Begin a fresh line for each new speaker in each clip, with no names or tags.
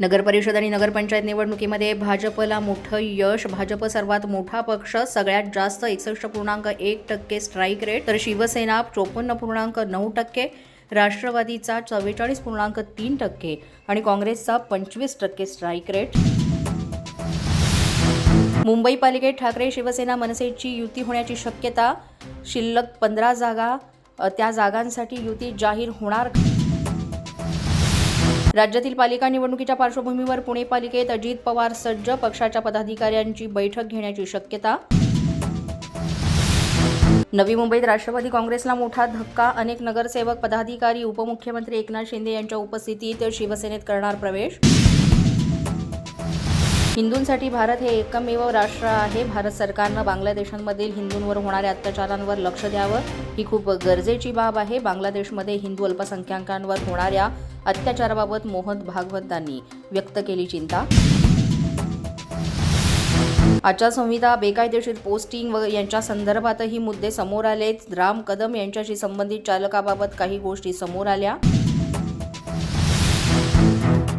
नगरपरिषद आणि नगरपंचायत निवडणुकीमध्ये भाजपला मोठं यश. भाजप सर्वात मोठा पक्ष सगळ्यात जास्त एकसष्ट पूर्णांक एक टक्के स्ट्राईक रेट तर शिवसेना चोपन्न पूर्णांक नऊ टक्के राष्ट्रवादीचा चव्वेचाळीस पूर्णांक तीन टक्के आणि काँग्रेसचा पंचवीस टक्के स्ट्राईक रेट मुंबई पालिकेत ठाकरे शिवसेना मनसेची युती होण्याची शक्यता. शिल्लक पंधरा जागा त्या जागांसाठी युती जाहीर होणार. राज्यातील पालिका निवडणुकीच्या पार्श्वभूमीवर पुणे पालिकेत अजित पवार सज्ज पक्षाच्या पदाधिकाऱ्यांची बैठक घेण्याची शक्यता. नवी मुंबईत राष्ट्रवादी काँग्रेसला मोठा धक्का अनेक नगरसेवक पदाधिकारी उपमुख्यमंत्री एकनाथ शिंदे यांच्या उपस्थितीत शिवसेनेत करणार प्रवेश. हिंदूंसाठी भारत हे एकमेव राष्ट्र आहे. भारत सरकारनं बांगलादेशांमधील हिंदूंवर होणाऱ्या अत्याचारांवर लक्ष द्यावं. ही खूप गरजेची बाब आहे. बांगलादेशमध्ये हिंदू अल्पसंख्याकांवर होणाऱ्या अत्याचाराबाबत मोहन भागवतांनी व्यक्त केली चिंता. आचारसंहिता बेकायदेशीर पोस्टिंग व यांच्या संदर्भातही मुद्दे समोर आलेत. राम कदम यांच्याशी संबंधित चालकाबाबत काही गोष्टी समोर आल्या.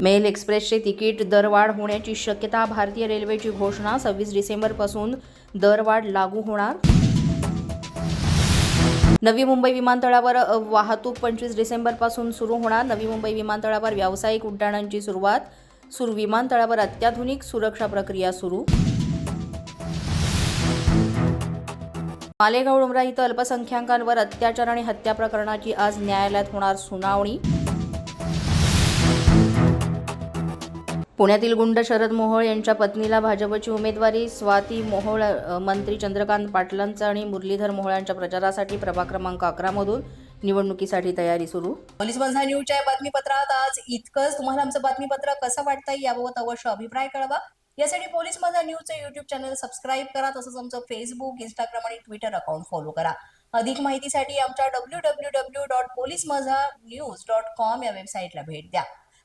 मेल एक्सप्रेसचे तिकीट दरवाढ होण्याची शक्यता भारतीय रेल्वेची घोषणा सव्वीस डिसेंबरपासून दरवाढ लागू होणार. नवी मुंबई विमानतळावर वाहतूक पंचवीस डिसेंबरपासून सुरू होणार. नवी मुंबई विमानतळावर व्यावसायिक उड्डाणांची सुरुवात. सुरू विमानतळावर अत्याधुनिक सुरक्षा प्रक्रिया सुरू. मालेगाव डोंगरा इथं अल्पसंख्याकांवर अत्याचार आणि हत्या प्रकरणाची आज न्यायालयात होणार सुनावणी. पुण्यातील गुंड शरद मोहोळ यांच्या पत्नीला भाजपची उमेदवारी स्वाती मोहोळ मंत्री चंद्रकांत पाटलांचा आणि मुरलीधर मोहोळ यांच्या प्रचारासाठी प्रभाग क्रमांक अकरामधून निवडणुकीसाठी तयारी सुरू.
पोलीस बंधा न्यूजच्या या बातमीपत्रात आज इतकंच. तुम्हाला आमचं बातमीपत्र कसं वाटतं याबाबत अवश्य अभिप्राय कळवा. यासाठी पोलीस बंधा न्यूजचं युट्यूब चॅनल सबस्क्राईब करा तसंच आमचं फेसबुक इंस्टाग्राम आणि ट्विटर अकाउंट फॉलो करा. अधिक माहितीसाठी आमच्या W W W dot police Majha news dot com या वेबसाईटला भेट द्या.